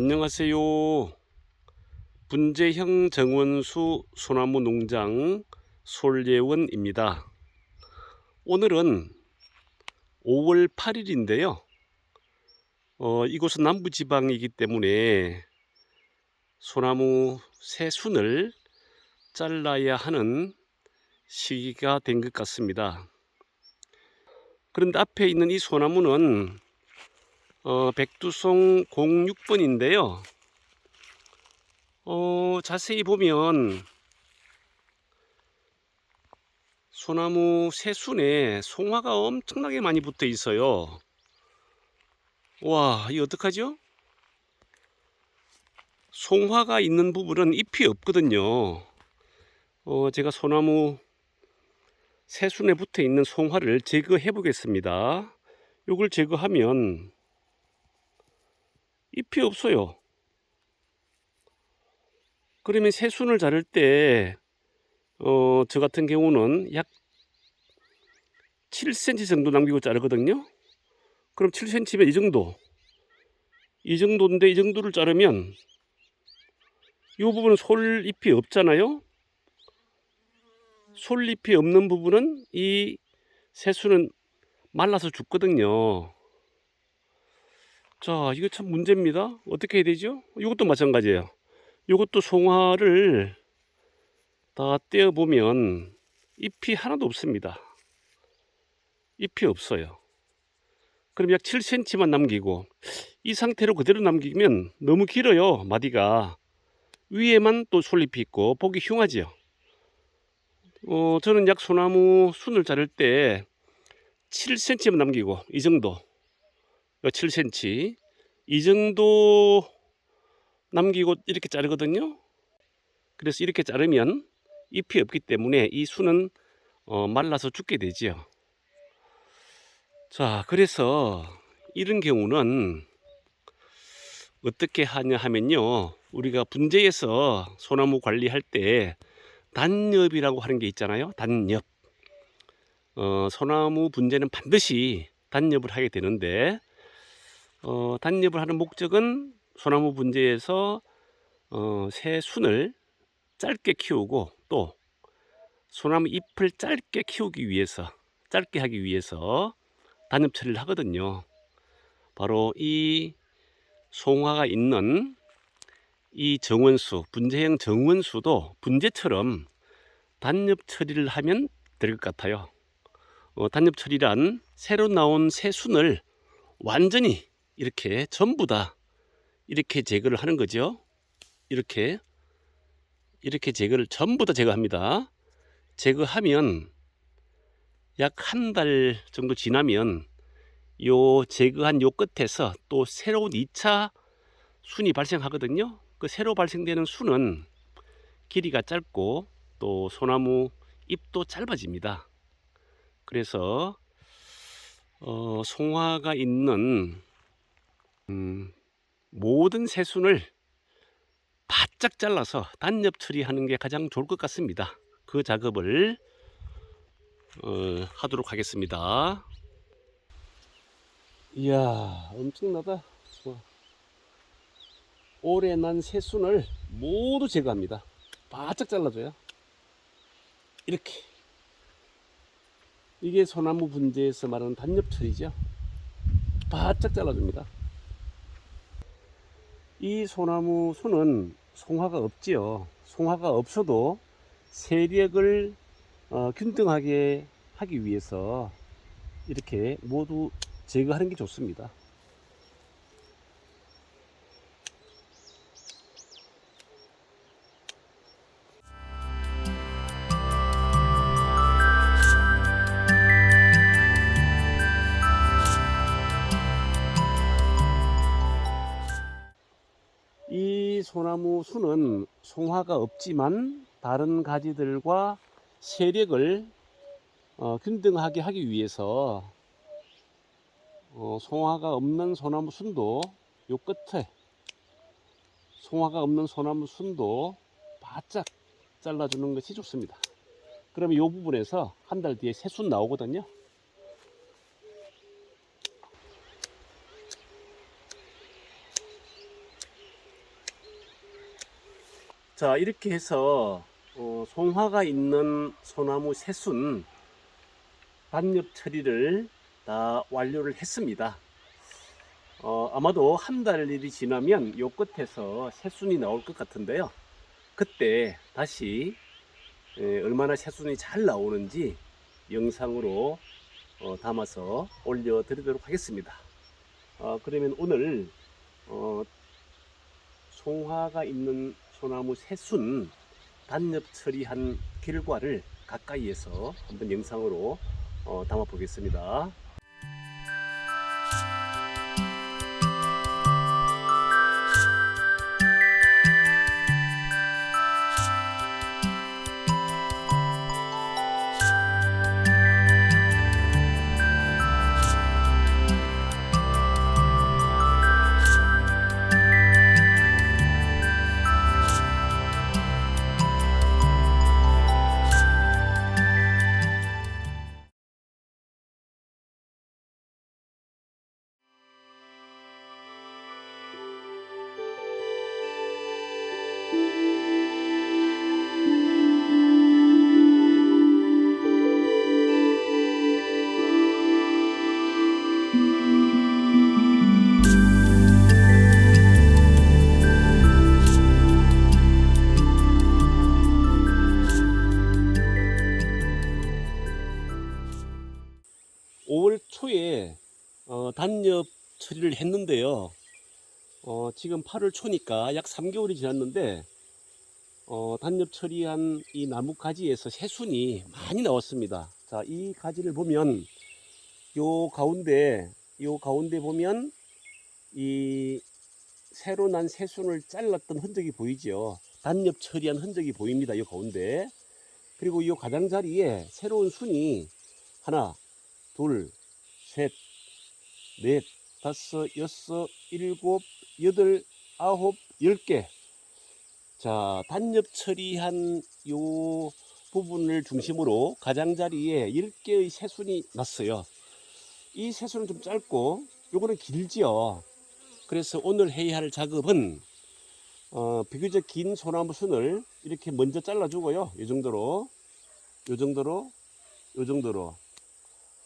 안녕하세요. 분재형 정원수 소나무 농장 솔예원입니다. 오늘은 5월 8일인데요. 어, 이곳은 남부지방이기 때문에 소나무 새 순을 잘라야 하는 시기가 된 것 같습니다. 그런데 앞에 있는 이 소나무는 어, 백두송 06번인데요. 어, 자세히 보면 소나무 새순에 송화가 엄청나게 많이 붙어 있어요. 와, 이 어떡하죠? 송화가 있는 부분은 잎이 없거든요. 어, 제가 소나무 새순에 붙어 있는 송화를 제거해 보겠습니다. 요걸 제거하면 잎이 없어요. 그러면 새순을 자를 때, 어, 저 같은 경우는 약 7cm 정도 남기고 자르거든요. 그럼 7cm면 이 정도. 이 정도인데 이 정도를 자르면 이 부분은 솔잎이 없잖아요. 솔잎이 없는 부분은 이 새순은 말라서 죽거든요. 자, 이거 참 문제입니다. 어떻게 해야 되죠? 이것도 마찬가지예요. 이것도 송화를 다 떼어보면 잎이 하나도 없습니다. 잎이 없어요. 그럼 약 7cm만 남기고 이 상태로 그대로 남기면 너무 길어요. 마디가. 위에만 또 솔잎이 있고 보기 흉하지요. 어, 저는 약 소나무 순을 자를 때 7cm만 남기고 이 정도 7cm 이 정도 남기고 이렇게 자르거든요. 그래서 이렇게 자르면 잎이 없기 때문에 이 순은 어, 말라서 죽게 되지요. 자, 그래서 이런 경우는 어떻게 하냐 하면요. 우리가 분재에서 소나무 관리할 때 단엽이라고 하는 게 있잖아요. 단엽. 어, 소나무 분재는 반드시 단엽을 하게 되는데 어, 단엽을 하는 목적은 소나무 분재에서 어, 새 순을 짧게 키우고 또 소나무 잎을 짧게 키우기 위해서 짧게 하기 위해서 단엽 처리를 하거든요. 바로 이 송화가 있는 이 정원수 분재형 정원수도 분재처럼 단엽 처리를 하면 될 것 같아요. 어, 단엽 처리란 새로 나온 새 순을 완전히 이렇게 전부 다 이렇게 제거를 하는 거죠. 이렇게 이렇게 제거를 전부 다 제거합니다. 제거하면 약 한 달 정도 지나면 요 제거한 요 끝에서 또 새로운 2차 순이 발생하거든요. 그 새로 발생되는 순은 길이가 짧고 또 소나무 잎도 짧아집니다. 그래서 어, 송화가 있는 음, 모든 새순을 바짝 잘라서 단엽 처리하는 게 가장 좋을 것 같습니다. 그 작업을 어, 하도록 하겠습니다. 이야, 엄청나다. 와. 올해 난 새순을 모두 제거합니다. 바짝 잘라줘요. 이렇게. 이게 소나무 분재에서 말하는 단엽 처리죠. 바짝 잘라줍니다. 이 소나무 순은 송화가 없지요. 송화가 없어도 세력을 어, 균등하게 하기 위해서 이렇게 모두 제거하는 게 좋습니다. 소나무 순은 송화가 없지만 다른 가지들과 세력을 어, 균등하게 하기 위해서 어, 송화가 없는 소나무 순도 요 끝에 송화가 없는 소나무 순도 바짝 잘라주는 것이 좋습니다. 그러면 이 부분에서 한 달 뒤에 새순 나오거든요. 자, 이렇게 해서 어, 송화가 있는 소나무 새순 단엽 처리를 다 완료를 했습니다. 어, 아마도 한 달 일이 지나면 요 끝에서 새순이 나올 것 같은데요. 그때 다시 에, 얼마나 새순이 잘 나오는지 영상으로 어, 담아서 올려드리도록 하겠습니다. 어, 그러면 오늘 어, 송화가 있는 소나무 새순 단엽 처리한 결과를 가까이에서 한번 영상으로 어, 담아 보겠습니다. 처리를 했는데요. 어, 지금 8월 초니까 약 3개월이 지났는데 어, 단엽 처리한 이 나무 가지에서 새순이 많이 나왔습니다. 자, 이 가지를 보면 요 가운데 요 가운데 보면 이 새로 난 새순을 잘랐던 흔적이 보이죠. 단엽 처리한 흔적이 보입니다. 요 가운데 그리고 이 가장자리에 새로운 순이 하나, 둘, 셋, 넷, 다섯, 여섯, 일곱, 여덟, 아홉, 열 개. 자, 단엽 처리한 요 부분을 중심으로 가장자리에 10개의 새순이 났어요. 이 새순은 좀 짧고 요거는 길지요. 그래서 오늘 해야 할 작업은 어, 비교적 긴 소나무 순을 이렇게 먼저 잘라주고요. 이 정도로, 요 정도로, 요 정도로.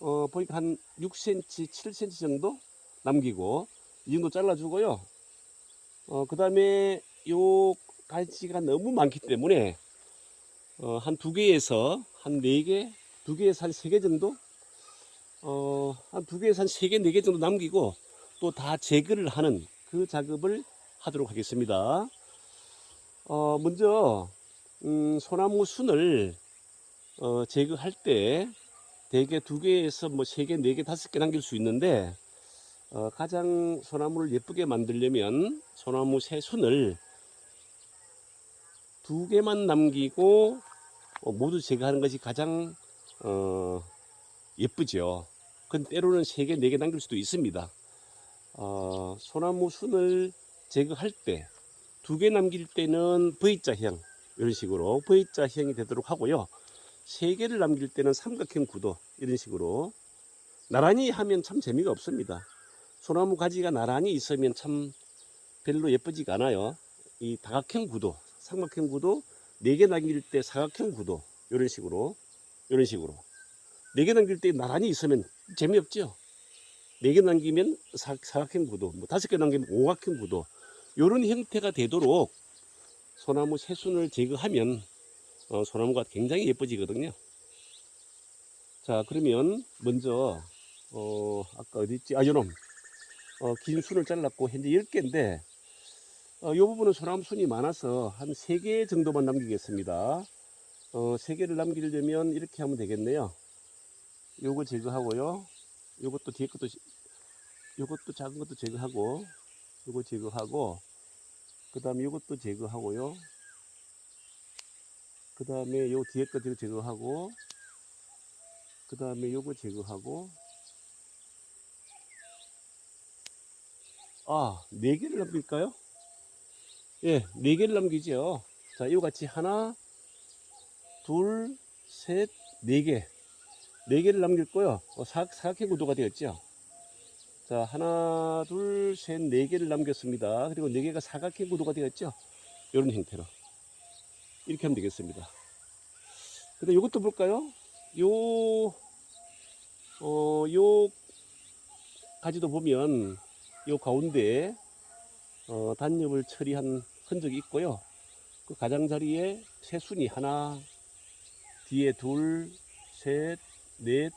어, 보니까 한 6cm, 7cm 정도 남기고 이 정도 잘라주고요. 어, 그 다음에 요 가지가 너무 많기 때문에 어, 한 두 개에서 한 네 개, 두 개에서 한 세 개 정도, 어, 한 두 개에서 한 세 개, 네 개 정도 남기고 또 다 제거를 하는 그 작업을 하도록 하겠습니다. 어, 먼저 음, 소나무 순을 어, 제거할 때 대개 두 개에서 뭐 세 개, 네 개, 다섯 개 남길 수 있는데 어, 가장 소나무를 예쁘게 만들려면 소나무 새 순을 두 개만 남기고 어, 모두 제거하는 것이 가장 어, 예쁘죠. 근데 때로는 세 개, 네 개 남길 수도 있습니다. 어, 소나무 순을 제거할 때 두 개 남길 때는 V자형 이런 식으로 V자형이 되도록 하고요. 세 개를 남길 때는 삼각형 구도 이런 식으로 나란히 하면 참 재미가 없습니다. 소나무 가지가 나란히 있으면 참 별로 예쁘지가 않아요. 이 다각형 구도, 삼각형 구도, 네 개 남길 때 사각형 구도 이런 식으로 이런 식으로 네 개 남길 때 나란히 있으면 재미없죠. 네 개 남기면 사, 사각형 구도, 뭐 다섯 개 남기면 오각형 구도 이런 형태가 되도록 소나무 새순을 제거하면 어, 소나무가 굉장히 예뻐지거든요. 자, 그러면 먼저 어, 아까 어디 있지? 아, 요놈. 어, 긴 순을 잘랐고 현재 10개인데 어, 이 부분은 소나무 순이 많아서 한 3개 정도만 남기겠습니다. 어, 3개를 남기려면 이렇게 하면 되겠네요. 요거 제거하고요. 요것도 뒤에 것도 시- 요것도 작은 것도 제거하고 요거 제거하고 그 다음에 요것도 제거하고요. 그 다음에 요 뒤에 거 제거하고 그 다음에 요거 제거하고 아, 네 개를 남길까요? 예, 네 개를 남기죠. 자, 이와 같이 하나, 둘, 셋, 네 개. 네 개를 남길 거요. 어, 사, 사각형 구도가 되었죠. 자, 하나, 둘, 셋, 네 개를 남겼습니다. 그리고 네 개가 사각형 구도가 되었죠. 이런 형태로. 이렇게 하면 되겠습니다. 근데 이것도 볼까요? 요, 어, 요 가지도 보면 요 가운데 어, 단엽을 처리한 흔적이 있고요. 그 가장자리에 새순이 하나, 뒤에 둘, 셋, 넷,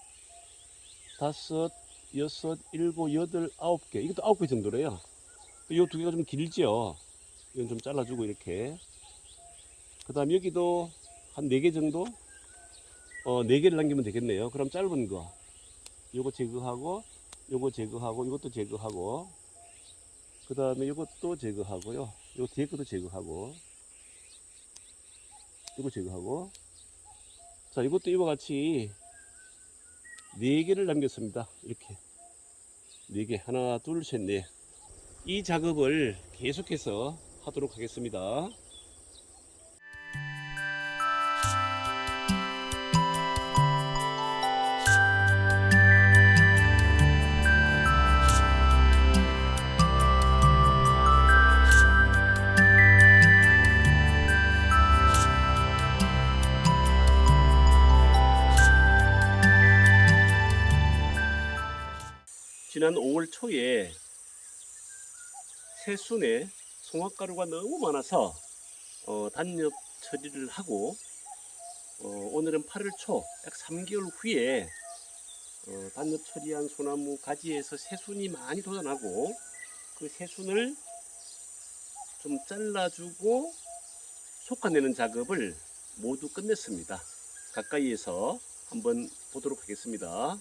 다섯, 여섯, 일곱, 여덟, 아홉 개. 이것도 아홉 개 정도래요. 요두 개가 좀 길죠. 이건 좀 잘라주고 이렇게. 그 다음 여기도 한 네 개 정도? 어, 네 개를 남기면 되겠네요. 그럼 짧은 거. 요거 제거하고, 요거 제거하고, 이것도 제거하고, 그 다음에 이것도 제거하고요. 요 뒤에 것도 제거하고, 이거 제거하고, 자, 이것도 이와 같이 네 개를 남겼습니다. 이렇게. 네 개. 하나, 둘, 셋, 넷. 이 작업을 계속해서 하도록 하겠습니다. 지난 5월 초에 새순에 송화가루가 너무 많아서 어, 단엽 처리를 하고 어, 오늘은 8월 초 약 3개월 후에 어, 단엽 처리한 소나무 가지에서 새순이 많이 돋아나고 그 새순을 좀 잘라주고 속아내는 작업을 모두 끝냈습니다. 가까이에서 한번 보도록 하겠습니다.